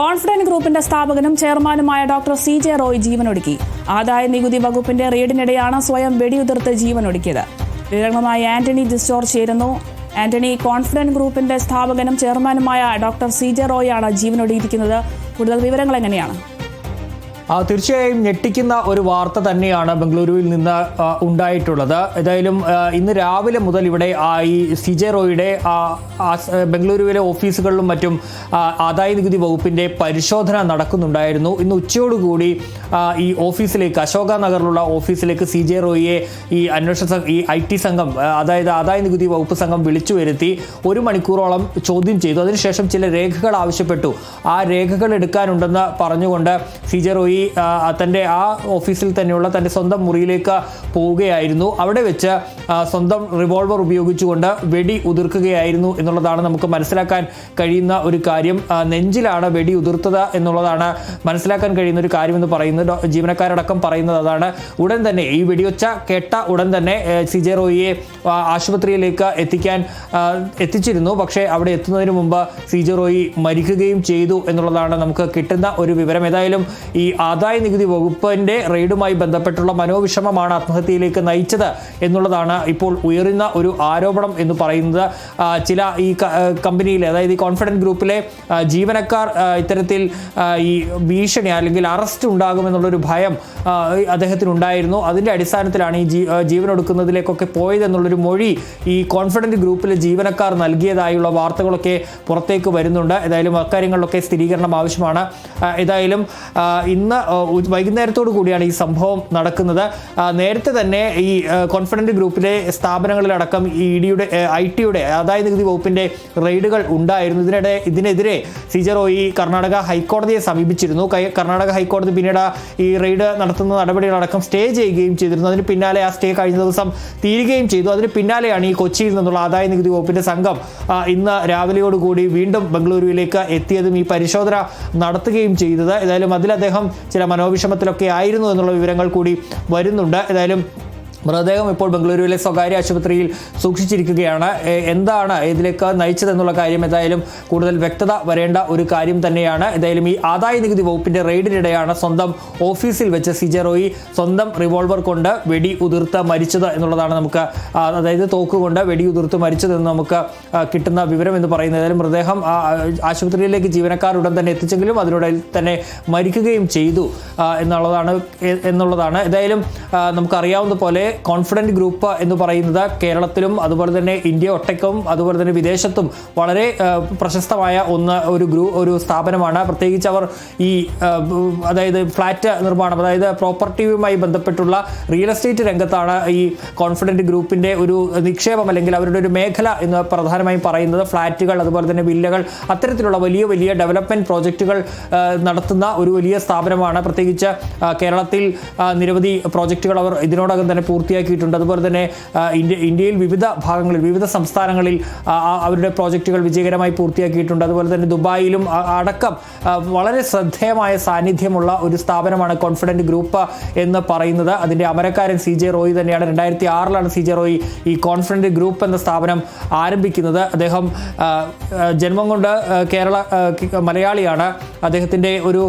Confident ഗ്രൂപ്പിന്റെ സ്ഥാപകനും ചെയർമാനുമായ ഡോക്ടർ സി ജെ റോയ് ജീവനൊടുക്കി. ആദായ നികുതി വകുപ്പിന്റെ റെയ്ഡിനിടെയാണ് സ്വയം വെടിയുതിർത്ത് ജീവനൊടുക്കിയത്. വിവരങ്ങളുമായി ആന്റണി ജിസ്റ്റോർ ചേരുന്നു. ആന്റണി കോൺഫിഡന്റ് ഗ്രൂപ്പിന്റെ സ്ഥാപകനും ചെയർമാനുമായ ഡോക്ടർ സി ജെ റോയ് ആണ് ജീവനൊടുക്കിയിരിക്കുന്നത്. കൂടുതൽ വിവരങ്ങൾ എങ്ങനെയാണ്? തീർച്ചയായും ഞെട്ടിക്കുന്ന ഒരു വാർത്ത തന്നെയാണ് ബംഗളൂരുവിൽ നിന്ന് ഉണ്ടായിട്ടുള്ളത്. ഏതായാലും ഇന്ന് രാവിലെ മുതൽ ഇവിടെ ഈ സി ജെ റോയുടെ ബംഗളൂരുവിലെ ഓഫീസുകളിലും മറ്റും ആദായ നികുതി വകുപ്പിന്റെ പരിശോധന നടക്കുന്നുണ്ടായിരുന്നു. ഇന്ന് ഉച്ചയോടുകൂടി ഈ ഓഫീസിലേക്ക് അശോക നഗറിലുള്ള ഓഫീസിലേക്ക് സി ജെ റോയിയെ ഈ അന്വേഷണ ഈ ഐ ടി സംഘം അതായത് ആദായ നികുതി വകുപ്പ് സംഘം വിളിച്ചു വരുത്തി ഒരു മണിക്കൂറോളം ചോദ്യം ചെയ്തു. അതിനുശേഷം ചില രേഖകൾ ആവശ്യപ്പെട്ടു. ആ രേഖകൾ എടുക്കാനുണ്ടെന്ന് പറഞ്ഞുകൊണ്ട് സി ജെ റോയി തന്റെ ആ ഓഫീസിൽ തന്നെയുള്ള തന്റെ സ്വന്തം മുറിയിലേക്ക് പോവുകയായിരുന്നു. അവിടെ വെച്ച് സ്വന്തം റിവോൾവർ ഉപയോഗിച്ചുകൊണ്ട് വെടി ഉതിർക്കുകയായിരുന്നു എന്നുള്ളതാണ് നമുക്ക് മനസ്സിലാക്കാൻ കഴിയുന്ന ഒരു കാര്യം. നെഞ്ചിലാണ് വെടി ഉതിർത്തത് എന്നുള്ളതാണ് മനസ്സിലാക്കാൻ കഴിയുന്ന ഒരു കാര്യമെന്ന് പറയുന്നത്. ജീവനക്കാരടക്കം പറയുന്നത് അതാണ്. ഉടൻ തന്നെ ഈ വെടിയൊച്ച കേട്ട ഉടൻ തന്നെ സിജെ റോയിയെ ആശുപത്രിയിലേക്ക് എത്തിക്കാൻ എത്തിച്ചിരുന്നു. പക്ഷേ അവിടെ എത്തുന്നതിന് മുമ്പ് സി ജെ റോയി മരിക്കുകയും ചെയ്തു എന്നുള്ളതാണ് നമുക്ക് കിട്ടുന്ന ഒരു വിവരം. ഏതായാലും ഈ ആദായ നികുതി വകുപ്പിന്റെ റെയ്ഡുമായി ബന്ധപ്പെട്ടുള്ള മനോവിഷമമാണ് ആത്മഹത്യയിലേക്ക് നയിച്ചത് എന്നുള്ളതാണ് ഇപ്പോൾ ഉയരുന്ന ഒരു ആരോപണം എന്ന് പറയുന്നത്. ചില ഈ കമ്പനിയിലെ അതായത് ഈ കോൺഫിഡന്റ് ഗ്രൂപ്പിലെ ജീവനക്കാർ ഇത്തരത്തിൽ ഈ ഭീഷണി അല്ലെങ്കിൽ അറസ്റ്റ് ഉണ്ടാകുമെന്നുള്ളൊരു ഭയം അദ്ദേഹത്തിനുണ്ടായിരുന്നു. അതിന്റെ അടിസ്ഥാനത്തിലാണ് ഈ ജീ ആ, ജീവനൊടുക്കുന്നതിലേക്കൊക്കെ പോയതെന്നുള്ളൊരു മൊഴി ഈ കോൺഫിഡന്റ് ഗ്രൂപ്പിലെ ജീവനക്കാർ നൽകിയതായുള്ള വാർത്തകളൊക്കെ പുറത്തേക്ക് വരുന്നുണ്ട്. ഏതായാലും അക്കാര്യങ്ങളിലൊക്കെ സ്ഥിരീകരണം ആവശ്യമാണ്. ഏതായാലും ഇന്ന് ഉ- വൈകുന്നേരത്തോടു കൂടിയാണ് ഈ സംഭവം നടക്കുന്നത്. നേരത്തെ തന്നെ ഈ കോൺഫിഡന്റ് ഗ്രൂപ്പിലെ സ്ഥാപനങ്ങളിലടക്കം ഇ ഡിയുടെ ഐ ടിയുടെ ആദായ നികുതി വകുപ്പിന്റെ റെയ്ഡുകൾ ഉണ്ടായിരുന്നു. ഇതിനിടെ ഇതിനെതിരെ ഈ കർണാടക ഹൈക്കോടതിയെ സമീപിച്ചിരുന്നു. കർണാടക ഹൈക്കോടതി പിന്നീട് ഈ റെയ്ഡ് നടത്തുന്ന നടപടികളടക്കം സ്റ്റേ ചെയ്യുകയും ചെയ്തിരുന്നു. അതിന് പിന്നാലെ ആ സ്റ്റേ കഴിഞ്ഞ ദിവസം തീരുകയും ചെയ്തു. അതിന് പിന്നാലെയാണ് ഈ കൊച്ചിയിൽ നിന്നുള്ള ആദായ നികുതി വകുപ്പിന്റെ സംഘം ഇന്ന് രാവിലെയോടുകൂടി വീണ്ടും ബംഗളൂരുവിലേക്ക് എത്തിയതും ഈ പരിശോധന നടത്തുകയും ചെയ്തത്. ഏതായാലും അതിൽ അദ്ദേഹം ചില മനോവിഷമത്തിലൊക്കെ ആയിരുന്നു എന്നുള്ള വിവരങ്ങൾ കൂടി വരുന്നുണ്ട്. ഏതായാലും മൃതദേഹം ഇപ്പോൾ ബംഗളൂരുവിലെ സ്വകാര്യ ആശുപത്രിയിൽ സൂക്ഷിച്ചിരിക്കുകയാണ്. എന്താണ് ഇതിലേക്ക് നയിച്ചതെന്നുള്ള കാര്യം എന്തായാലും കൂടുതൽ വ്യക്തത വരേണ്ട ഒരു കാര്യം തന്നെയാണ്. എന്തായാലും ഈ ആദായ നികുതി വകുപ്പിന്റെ റെയ്ഡിനിടെയാണ് സ്വന്തം ഓഫീസിൽ വെച്ച് സിജറോയി സ്വന്തം റിവോൾവർ കൊണ്ട് വെടി ഉതിർത്ത് മരിച്ചത് എന്നുള്ളതാണ് നമുക്ക് അതായത് തോക്കുകൊണ്ട് വെടി ഉതിർത്ത് മരിച്ചതെന്ന് നമുക്ക് കിട്ടുന്ന വിവരം എന്ന് പറയുന്നത്. ഏതായാലും മൃതദേഹം ആശുപത്രിയിലേക്ക് ജീവനക്കാർ ഉടൻ തന്നെ എത്തിച്ചെങ്കിലും അതിലൂടെ തന്നെ മരിക്കുകയും ചെയ്തു എന്നുള്ളതാണ് എന്നുള്ളതാണ്. ഏതായാലും നമുക്കറിയാവുന്ന പോലെ കോൺഫിഡന്റ് ഗ്രൂപ്പ് എന്ന് പറയുന്നത് കേരളത്തിലും അതുപോലെ തന്നെ ഇന്ത്യ ഒട്ടക്കും അതുപോലെ തന്നെ വിദേശത്തും വളരെ പ്രശസ്തമായ ഒന്ന് ഒരു ഗ്രൂ ഒരു സ്ഥാപനമാണ്. പ്രത്യേകിച്ച് അവർ ഈ അതായത് ഫ്ലാറ്റ് നിർമ്മാണം അതായത് പ്രോപ്പർട്ടിയുമായി ബന്ധപ്പെട്ടുള്ള റിയൽ എസ്റ്റേറ്റ് രംഗത്താണ് ഈ കോൺഫിഡന്റ് ഗ്രൂപ്പിന്റെ ഒരു നിക്ഷേപം അല്ലെങ്കിൽ അവരുടെ ഒരു മേഖല എന്ന് പ്രധാനമായും പറയുന്നത്. ഫ്ലാറ്റുകൾ അതുപോലെ തന്നെ വില്ലകൾ അത്തരത്തിലുള്ള വലിയ വലിയ ഡെവലപ്മെന്റ് പ്രോജക്റ്റുകൾ നടത്തുന്ന ഒരു വലിയ സ്ഥാപനമാണ്. പ്രത്യേകിച്ച് കേരളത്തിൽ നിരവധി പ്രോജക്റ്റുകൾ അവർ ഇതിനോടകം തന്നെ പൂർത്തിയാക്കിയിട്ടുണ്ട്. അതുപോലെ തന്നെ ഇന്ത്യ ഇന്ത്യയിൽ വിവിധ ഭാഗങ്ങളിൽ വിവിധ സംസ്ഥാനങ്ങളിൽ അവരുടെ പ്രോജക്റ്റുകൾ വിജയകരമായി പൂർത്തിയാക്കിയിട്ടുണ്ട്. അതുപോലെ തന്നെ ദുബായിലും അടക്കം വളരെ ശ്രദ്ധേയമായ സാന്നിധ്യമുള്ള ഒരു സ്ഥാപനമാണ് കോൺഫിഡന്റ് ഗ്രൂപ്പ് എന്ന് പറയുന്നത്. അതിന്റെ അമരക്കാരൻ സി ജെ റോയി തന്നെയാണ്. രണ്ടായിരത്തി ആറിലാണ് സി ജെ റോയി ഈ കോൺഫിഡന്റ് ഗ്രൂപ്പ് എന്ന സ്ഥാപനം ആരംഭിക്കുന്നത്. അദ്ദേഹം ജന്മം കൊണ്ട് കേരള മലയാളിയാണ്. അദ്ദേഹത്തിന്റെ ഒരു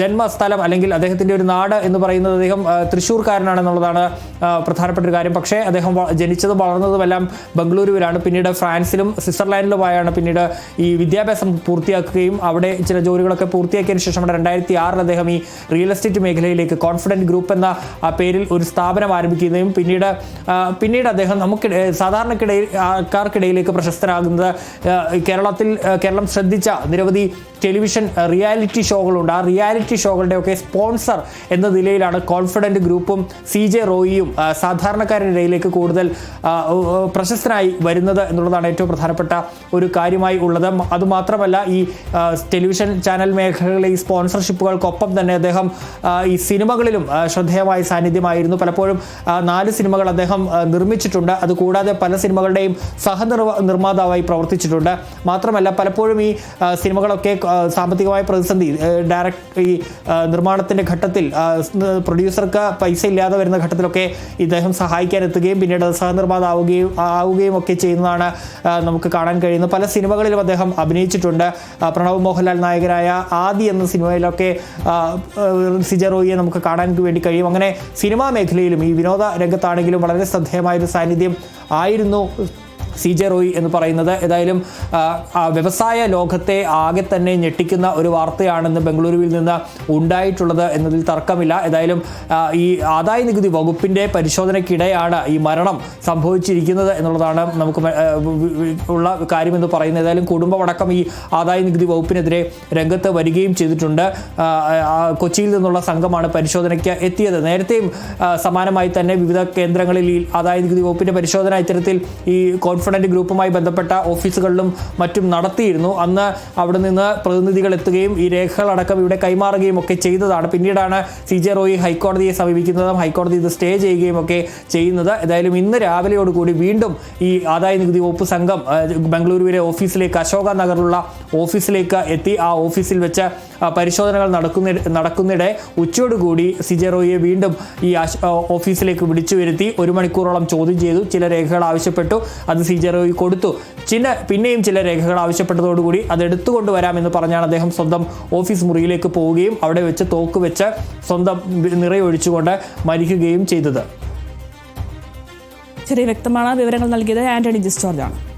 ജന്മസ്ഥലം അല്ലെങ്കിൽ അദ്ദേഹത്തിന്റെ ഒരു നാട് എന്ന് പറയുന്നത് അദ്ദേഹം തൃശ്ശൂർക്കാരനാണെന്നുള്ളതാണ് പ്രധാനപ്പെട്ട ഒരു കാര്യം. പക്ഷേ അദ്ദേഹം ജനിച്ചതും വളർന്നതുമെല്ലാം ബംഗളൂരുവിലാണ്. പിന്നീട് ഫ്രാൻസിലും സ്വിറ്റ്സർലാൻഡിലുമായാണ് പിന്നീട് ഈ വിദ്യാഭ്യാസം പൂർത്തിയാക്കുകയും അവിടെ ചില ജോലികളൊക്കെ പൂർത്തിയാക്കിയതിന് ശേഷം രണ്ടായിരത്തി ആറിൽ അദ്ദേഹം ഈ റിയൽ എസ്റ്റേറ്റ് മേഖലയിലേക്ക് കോൺഫിഡന്റ് ഗ്രൂപ്പ് എന്ന പേരിൽ ഒരു സ്ഥാപനം ആരംഭിക്കുകയും പിന്നീട് പിന്നീട് അദ്ദേഹം നമുക്ക് സാധാരണക്കിടയിൽ ആൾക്കാർക്കിടയിലേക്ക് പ്രശസ്തരാകുന്നത് കേരളത്തിൽ കേരളം ശ്രദ്ധിച്ച നിരവധി ടെലിവിഷൻ റിയാലിറ്റി ഷോകളുണ്ട്. ആ റിയാലിറ്റി ഷോകളുടെയൊക്കെ സ്പോൺസർ എന്ന നിലയിലാണ് കോൺഫിഡന്റ് ഗ്രൂപ്പും സി ജെ ആ, സാധാരണക്കാരുടെ ഇടയിലേക്ക് കൂടുതൽ പ്രശസ്തനായി വരുന്നത് എന്നുള്ളതാണ് ഏറ്റവും പ്രധാനപ്പെട്ട ഒരു കാര്യമായി ഉള്ളത്. അതുമാത്രമല്ല ഈ ടെലിവിഷൻ ചാനൽ മേഖലകളിലെ ഈ സ്പോൺസർഷിപ്പുകൾക്കൊപ്പം തന്നെ അദ്ദേഹം ഈ സിനിമകളിലും ശ്രദ്ധേയമായ സാന്നിധ്യമായിരുന്നു. പലപ്പോഴും നാല് സിനിമകൾ അദ്ദേഹം നിർമ്മിച്ചിട്ടുണ്ട്. അതുകൂടാതെ പല സിനിമകളുടെയും സഹനിർവ നിർമ്മാതാവായി പ്രവർത്തിച്ചിട്ടുണ്ട്. മാത്രമല്ല പലപ്പോഴും ഈ സിനിമകളൊക്കെ സാമ്പത്തികമായ പ്രതിസന്ധി ഡയറക്ട് ഈ നിർമ്മാണത്തിന്റെ ഘട്ടത്തിൽ പ്രൊഡ്യൂസർക്ക് പൈസ ഇല്ലാതെ വരുന്ന ഘട്ടത്തിലൊക്കെ ഇദ്ദേഹം സഹായിക്കാൻ എത്തുകയും പിന്നീട് അത് സഹനിർമ്മാതാവുകയും ആവുകയും ഒക്കെ ചെയ്യുന്നതാണ് നമുക്ക് കാണാൻ കഴിയുന്നത്. പല സിനിമകളിലും അദ്ദേഹം അഭിനയിച്ചിട്ടുണ്ട്. പ്രണവ് മോഹൻലാൽ നായകനായ ആദി എന്ന സിനിമയിലൊക്കെ സിജറോയിയെ നമുക്ക് കാണാൻ വേണ്ടി കഴിയും. അങ്ങനെ സിനിമാ മേഖലയിലും ഈ വിനോദ രംഗത്താണെങ്കിലും വളരെ ശ്രദ്ധേയമായൊരു സാന്നിധ്യം ആയിരുന്നു. സി ജെ റോയ് എന്ന് പറയുന്നത്. ഏതായാലും വ്യവസായ ലോകത്തെ ആകെ തന്നെ ഞെട്ടിക്കുന്ന ഒരു വാർത്തയാണെന്ന് ബംഗളൂരുവിൽ നിന്ന് ഉണ്ടായിട്ടുള്ളത് എന്നതിൽ തർക്കമില്ല. ഏതായാലും ഈ ആദായ നികുതി വകുപ്പിന്റെ പരിശോധനയ്ക്കിടെയാണ് ഈ മരണം സംഭവിച്ചിരിക്കുന്നത് എന്നുള്ളതാണ് നമുക്ക് ഉള്ള കാര്യമെന്ന് പറയുന്നത്. ഏതായാലും കുടുംബമടക്കം ഈ ആദായ നികുതി വകുപ്പിനെതിരെ രംഗത്ത് വരികയും ചെയ്തിട്ടുണ്ട്. കൊച്ചിയിൽ നിന്നുള്ള സംഘമാണ് പരിശോധനയ്ക്ക് എത്തിയത്. നേരത്തെയും സമാനമായി തന്നെ വിവിധ കേന്ദ്രങ്ങളിൽ ഈ ആദായ നികുതി വകുപ്പിന്റെ പരിശോധന ഇത്തരത്തിൽ ഈ കോൺഫിഡന്റ് ഗ്രൂപ്പുമായി ബന്ധപ്പെട്ട ഓഫീസുകളിലും മറ്റും നടത്തിയിരുന്നു. അന്ന് അവിടെ നിന്ന് പ്രതിനിധികൾ എത്തുകയും ഈ രേഖകളടക്കം ഇവിടെ കൈമാറുകയും ഒക്കെ ചെയ്തതാണ്. പിന്നീടാണ് സി ജെ റോയി ഹൈക്കോടതിയെ സമീപിക്കുന്നതും ഹൈക്കോടതി ഇത് സ്റ്റേ ചെയ്യുകയും ഒക്കെ ചെയ്യുന്നത്. ഏതായാലും ഇന്ന് രാവിലെയോടുകൂടി വീണ്ടും ഈ ആദായ നികുതി വകുപ്പ് സംഘം ബംഗളൂരുവിലെ ഓഫീസിലേക്ക് അശോക നഗറിലുള്ള ഓഫീസിലേക്ക് എത്തി. ആ ഓഫീസിൽ വെച്ച് പരിശോധനകൾ നടക്കുന്ന നടക്കുന്നിടെ ഉച്ചയോടുകൂടി സി ജെ റോയിയെ വീണ്ടും ഈ ഓഫീസിലേക്ക് വിളിച്ചു വരുത്തി. ഒരു മണിക്കൂറോളം ചോദ്യം ചെയ്തു. ചില രേഖകൾ ആവശ്യപ്പെട്ടു. അത് ജെ കൊടുത്തു. ചില പിന്നെയും ചില രേഖകൾ ആവശ്യപ്പെട്ടതോടുകൂടി അത് എടുത്തുകൊണ്ട് വരാമെന്ന് പറഞ്ഞാണ് അദ്ദേഹം സ്വന്തം ഓഫീസ് മുറിയിലേക്ക് പോവുകയും അവിടെ വെച്ച് തോക്ക് വെച്ച് സ്വന്തം നിറയൊഴിച്ചുകൊണ്ട് മരിക്കുകയും ചെയ്തത്. ശരി വ്യക്തമാണ് വിവരങ്ങൾ നൽകിയത് ആന്റണി ജിസ്റ്റോർജാണ്